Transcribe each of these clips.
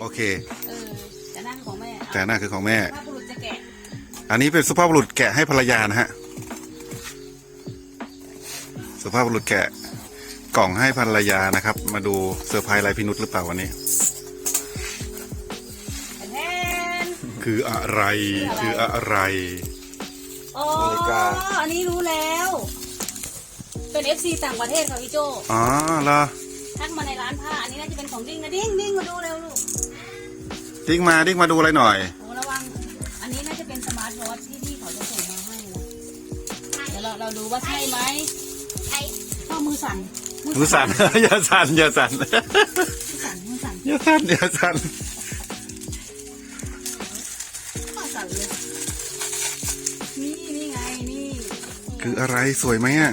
โอเค เออแต่นั่นของแม่แต่หน้าคือของแม่ ถ้าบุรุษจะแกะอันนี้เป็นสุภาพบุรุษแกะให้ภรรยานะฮะ สุภาพบุรุษแกะกล่องให้ภรรยานะครับ มาดูเซอร์ไพรส์อะไรพินุษหรือเปล่าวันนี้ แทนคืออะไร คืออะไรอ๋อนาฬิกา อันนี้รู้แล้ว เป็น FC ต่างประเทศค่ะพี่โจอ๋อเหรอทักมาในร้านผ้า อันนี้น่าจะเป็นของดิ้งนะดิ้งดิ้งมาดูเร็วลูก ดิ้งมาดิ้งมาดูอะไรหน่อย โอ้ระวัง อันนี้น่าจะเป็นสมาร์ทวอทที่พี่เขาจะส่งมาให้นะเดี๋ยวเราเราดูว่าใช่ไหมใช่พ่อมือสั่นมือสั่น อย่าสั่นอย่าสั่นมือสั่นมือสั่นอย่าสั่นอย่าสั่นพ่อสั่นเลยนี่นี่ไงนี่คืออะไรสวยไหมอะ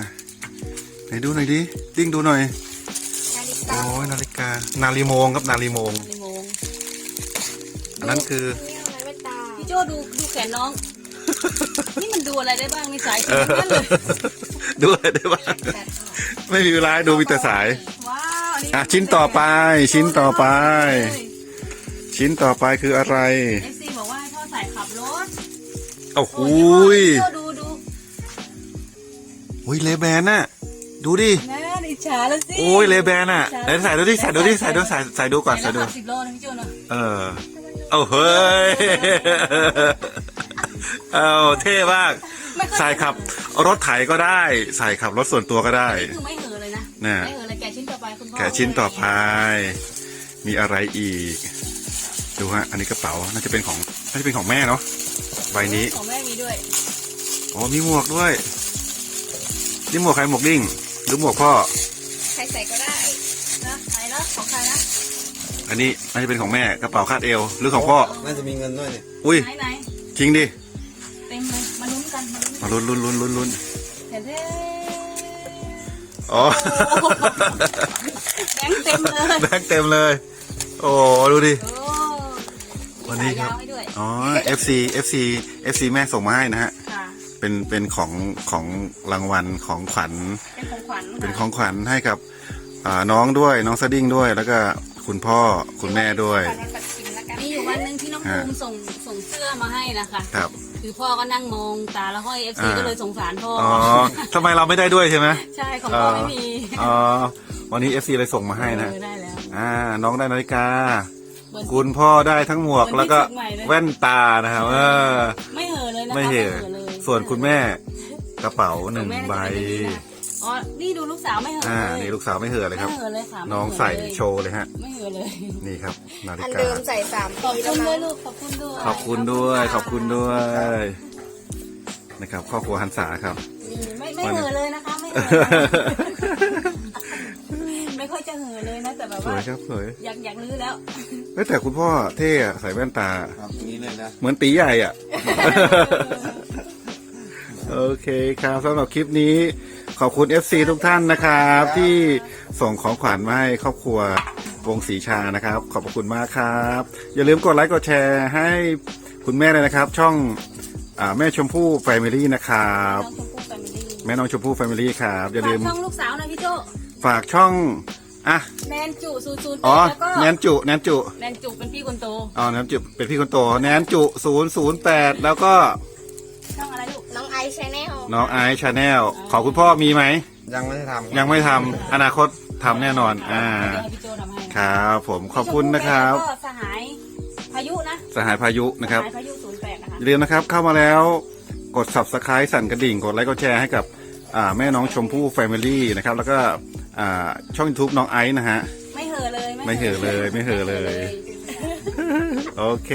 ไหนดูหน่อยดิดิ้งดูหน่อยนาฬิโอ้กายนาฬิกา นาฬิโมงครับนาฬิโมงในโมง อันนั้นคือนี่อะไรไม่ตาพี่โจดูดูแขนน้อง นี่มันดูอะไรได้บ้างมีสายเอสีอนั่นเลยดูอะไรได้บ้าง ไม่มีเวลาให้ดูมีแต่สาย ว้าวนี่อะชิ้นต่อไป ชิ้นต่อไป ชิ้นต่อไปคืออะไร เอฟซีบอกว่าให้พ่อใส่ขับรถโอ้โหโอ้ยยดูดูอุ้ยเลแบนน่ะ ดูดินะ อิจฉาแล้วสิโอ้ยเลแบนน่ะไหนใส่ดูดิใส่ดูดิใส่ดูใส่ใส่ดูก่อนใส่ใส่ดูดูสิบโลนะพี่โจเนาะเออเอาเฮ้ยเอาเท่มากไม่ค่อยใส่ขับรถไถก็ได้ ใส่ขับรถส่วนตัวก็ได้คือไม่เห่อะเลยนะน่ะไม่เห่อะเลยแกะชิ้นต่อไปคุณพ่อแกะชิ้นต่อไปมีอะไรอีก ดูฮะอันนี้กระเป๋าน่าจะเป็นของน่าจะเป็นของแม่เนาะใบนี้ของแม่มีด้วยอ๋อมีหมวกด้วยนี่หมวกใครหมวกดิ้งห รือหมวกพ่อ ใครใส่ก็ได้นะใครนะของใครนะอันนี้น่าจะเป็นของแม่กระเป๋าคาดเอวหรือของพ่อ น่าจะมีเงินด้วยเนี่ย อุ้ยไหนไหนจริงดิเต็มเลยมาลุ้นกันมาลุ้นมาลุ้นลุ้นลุ้นลุ้นลุ้นเห็นเท่อ๋อแบงค์เต็มเลยแบงค์เต็มเลย โอ้ดูดิโอ้วันนี้ครับมีสายยาวให้ด้วยอ๋อ FC FC FC แม่ส่งมาให้นะฮะ ค่ะเป็นเป็นของของรางวัลของขวัญเป็นของ ขวัญเป็นของขวัญให้กับอ่าน้องด้วยน้องสดิ้งด้วย แล้วก็คุณพ่อคุณแม่ด้วย ขอรับปัดชิมแล้วกันมีอยู่วันหนึ่งที่น้องภูมิส่งส่งเสื้อมาให้นะคะครับ คือพ่อก็นั่งมองตาละห้อยเอฟซีอ่า ก็เลยสงสารพ่ออ๋อทำไมเราไม่ได้ด้วยใช่ไหม ใช่ของพ่อไม่มีอ๋อวันนี้ FC เลยส่งมาให้นะเออได้แล้ว อ่าน้องได้นาฬิกา เหมือนคุณพ่อได้ทั้งหมวกเหมือนแล้วก็ที่เชียงใหม่เลย แว่นตานะครับเออไม่เห่อะเลยนะคะไม่เห็นเลยส่วนคุณแม่กระเป๋าหนึ่งของแม่ใบจะเป็นอย่างนี้นะ อ๋อ นี่ดูลูกสาวไม่เห่อะอ่าเลยนี่ลูกสาวไม่เหือะเลยครับ ไม่เห่อะเลยค่ะน้องไม่ใส่เห่ะเลยโชว์เลยฮะ ไม่เห่อะเลย นี่ครับ นาฬิอันกา เดิมใส่สามขอบปีแล้คุวณมั้ด้วยง ลูก ขอบคุณด้วย ขอบคุณด้วย ขอบคุณด้วย นะครับครอบครัวหันษาครับนี่ไม่ไม่เห่อะเลยนะคะ ไม่เห่อะไม่ค่อยจะเห่อะเลยนะแต่แบบสว่าวยครับสวยอยากอยากรื้อแล้ว เฮ้ยแต่คุณพ่อเท่อะใส่แว่นตา ครับอย่างนี้เลยนะ เหมือนตีใหญ่อะโอเคครับสำหรับคลิปนี้ ขอบคุณ FC ทุกท่านนะครับ ที่ส่งของขวัญมาให้ครอบครัววงศรีชานะครับ ขอบพระคุณมากครับ อย่าลืมกดไลค์กดแชร์ให้คุณแม่เลยนะครับ ช่องอาแม่ชมพู่แฟมิลี่นะครับ น้องชมพู่แฟมิลี่แม่น้องชมพู่แฟมิลี่ครับ อย่าลืฝากมช่องลูกสาวหน่อยพี่โจฝากช่องอะแนนจุศูนย์ศูนย์อ๋อแล้วก็แนนจุแนนจุ แนนจุเป็นพี่คนโต อ๋อแนนจุเป็นพี่คนโตแนนจุศูนย์ศูนย์แปดแล้วก็ นลน้องไอซ์ชาแนลขอคุณพ่อมีไหม ยังไม่ได้ทำยังไม่ทำอนาคตทำแน่นอน อ่าเดี๋ยวให้พี่โจทำให้ครับผมขอบคุณนะครับ แล้วก็สหายพายุนะสหายพายุนะครับ สหายพายุศูนย์แปดนะคะ อย่าลืมนะครับเข้ามาแล้วกด subscribe สั่นกระดิ่ง กดไลค์กดแชร์ให้กับอ่าแม่น้องชมพู่แฟมิลี่นะครับแล้วก็อ่าช่อง YouTube น้องไอซ์นะฮะ ไม่เห่อะเลยไม่เห่อะเลยไม่เห่อะเลย โอเค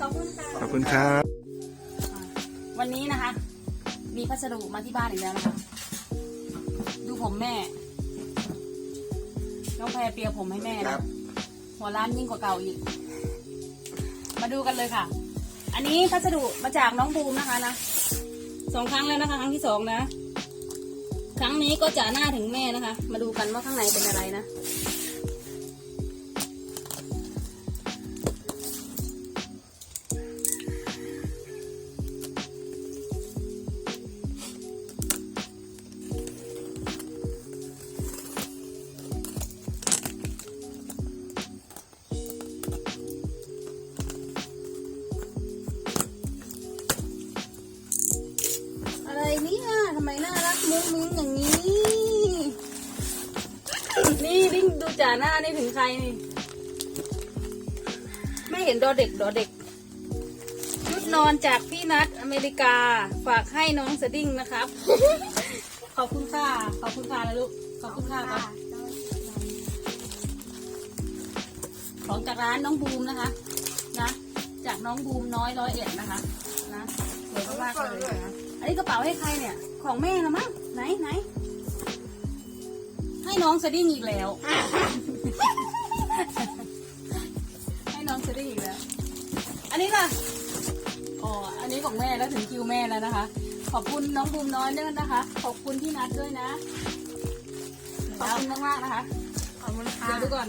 ขอบคุณค่ะ ขอบคุณครับ วันนี้นะคะ มีพัสดุมาที่บ้านอีกแล้วนะคะ ดูผมแม่ น้องแพรเปียผมให้แม่นะหัวร้านยิ่งกว่าเก่าอีก มาดูกันเลยค่ะ อันนี้พัสดุมาจากน้องบูมนะคะนะสองครั้งแล้วนะคะ ครั้งที่สองนะ ครั้งนี้ก็จะหน้าถึงแม่นะคะ มาดูกันว่าข้างในเป็นอะไรนะ มิ้นอย่างนี้ นี่ดิ้งดูจ่าหน้านี่ถึงใครนี่ ไม่เห็นดอเด็กดอเด็กชุดนอนจากพี่นัทอเมริกาฝากให้น้องสดิ้งนะครับ ขอบคุณค่ะ ขอบคุณค่ะนะลูก ขอบคุณค่ะครับของจากร้านน้องบูมนะคะ นะ จากน้องบูมน้อยร้อยเอ็ดนะคะ นะสวยมากๆเลยนะอันนี้กระเป๋าให้ใครเนี่ย ของแม่ละมั้ง ไหนไหน ให้น้องสดิ้งอีกแล้ว ให้น้องสดิ้งอีกแล้ว อันนี้ล่ะ อ๋อ อันนี้ของแม่แล้วถึงคิวแม่แล้วนะคะ ขอบคุณน้องบูมน้อยด้วยนะคะ ขอบคุณพี่นัทด้วยนะ ขอบคุณมากๆนะคะ ขอบคุณค่ะ เดี๋ยวดูก่อน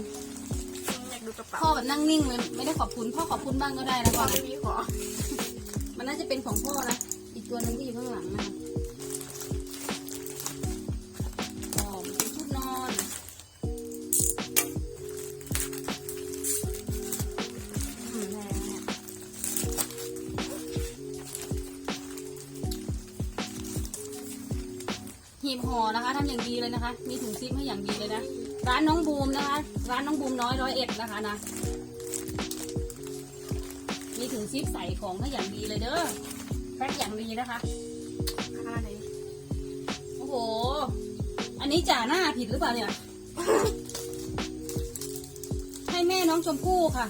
อยากดูกระเป๋าพ่อแบบนั่งนิ่งเลยไม่ได้ขอบคุณ พ่อขอบคุณบ้างก็ได้นะขก่ออนไม่มีขอ มันน่าจะเป็นของพ่อนะ อีกตัวหนึงที่อยู่ข้างหลังนะคะ หีบห่อนะคะทำอย่างดีเลยนะคะ มีถุงซิปให้อย่างดีเลยนะ ร้านน้องบูมนะคะ ร้านน้องบูมน้อยร้อยเอ็ดนะคะนะ มีถุงซิปใส่ของให้อย่างดีเลยเด้อ แพ็คอย่างดีนะคะค่าเลยโอ้โห อันนี้จ่าหน้าผิดหรือเปล่าเนี่ย ให้แม่น้องชมพู่ค่ะ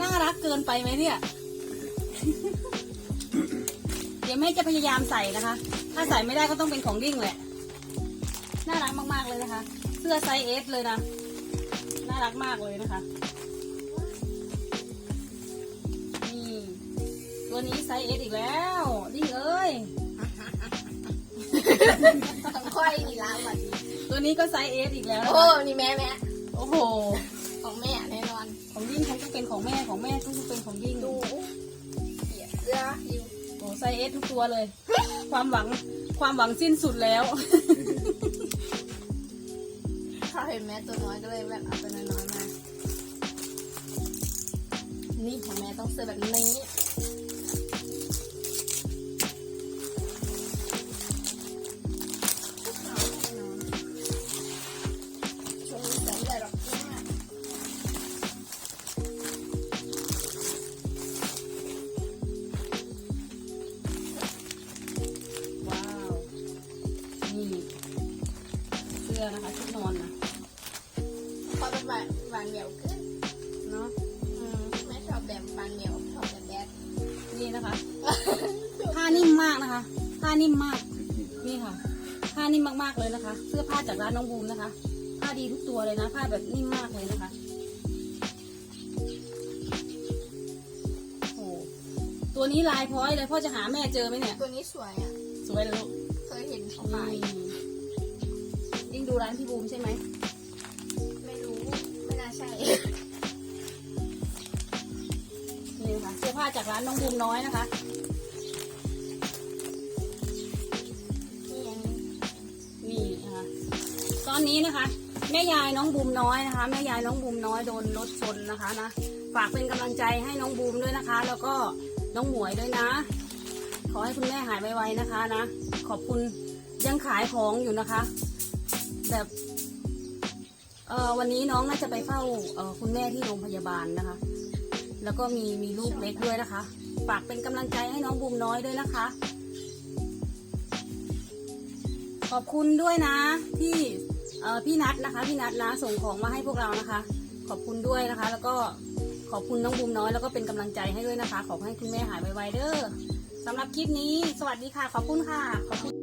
น่ารักเกินไปไหมเนี่ย ดี๋ยวแม่จะพยายามใส่นะคะ ถ้าใส่ไม่ได้ก็ต้องเป็นของดิ้งแหละ น่ารักมากๆเลยนะคะ เสื้อไซส์เอสเลยนะ น่ารักมากเลยนะคะนี่ตัวนี้ไซส์เอสอีกแล้ว ดิ้งเอ้ยต้องค่อยดีละวันนี้ตัวนี้ก็ไซส์เอสอีกแล้วนะโอ้คะนี่แม่แม่โอ้โห ของแม่แน่นอน ของดิ้งเขาต้องเป็นของแม่ของแม่ต้องเป็นของดิ้งดูเสียเสื้ออยู่โอ้ ไซส์เอสทุกตัวเลย ความหวังความหวังสิ้นสุดแล้วเขาเห็นแม่ตัวน้อยก็เลยแบบเอาตัวน้อยๆมา นี่ของแม่ต้องเสื้อแบบนี้ ผ้านิ่มมากนะคะ ผ้านิ่มมาก นี่ค่ะ ผ้านิ่มมากๆเลยนะคะ เสื้อผ้าจากร้านน้องบูมนะคะ ผ้าดีทุกตัวเลยนะ ผ้าแบบนิ่มมากเลยนะคะโอ้โหตัวนี้ลายพร้อยเลยพ่อจะหาแม่เจอไหมเนี่ย ตัวนี้สวยอะ สวยเลยลูกเคยเห็นเขาอืขายมยิ่งดูร้านพี่บูมใช่ไหม ไม่รู้ ไม่น่าใช่ นี่นะคะเสื้อผ้าจากร้านน้องบูมน้อยนะคะ อนนี้นะคะ แม่ยายน้องบูมน้อยนะคะ แม่ยายน้องบูมน้อยโดนรถชนนะคะนะฝากเป็นกำลังใจให้น้องบูมด้วยนะคะ แล้วก็น้องหมวยด้วยนะ ขอให้คุณแม่หายไวๆนะคะนะขอบคุณยังขายของอยู่นะคะแบบเออวันนี้น้องน่าจะไปเฝ้าเออคุณแม่ที่โรงพยาบาลนะคะ แล้วก็มีมีลูกเล็กด้วยนะคะฝากเป็นกำลังใจให้น้องบูมน้อยด้วยนะคะ ขอบคุณด้วยนะที่ พี่นัทนะคะ พี่นัทนะส่งของมาให้พวกเรานะคะ ขอบคุณด้วยนะคะ แล้วก็ขอบคุณน้องบูมน้อยแล้วก็เป็นกำลังใจให้ด้วยนะคะ ขอให้คุณแม่หายไวๆเด้อสำหรับคลิปนี้ สวัสดีค่ะ ขอบคุณค่ะขอบคุณ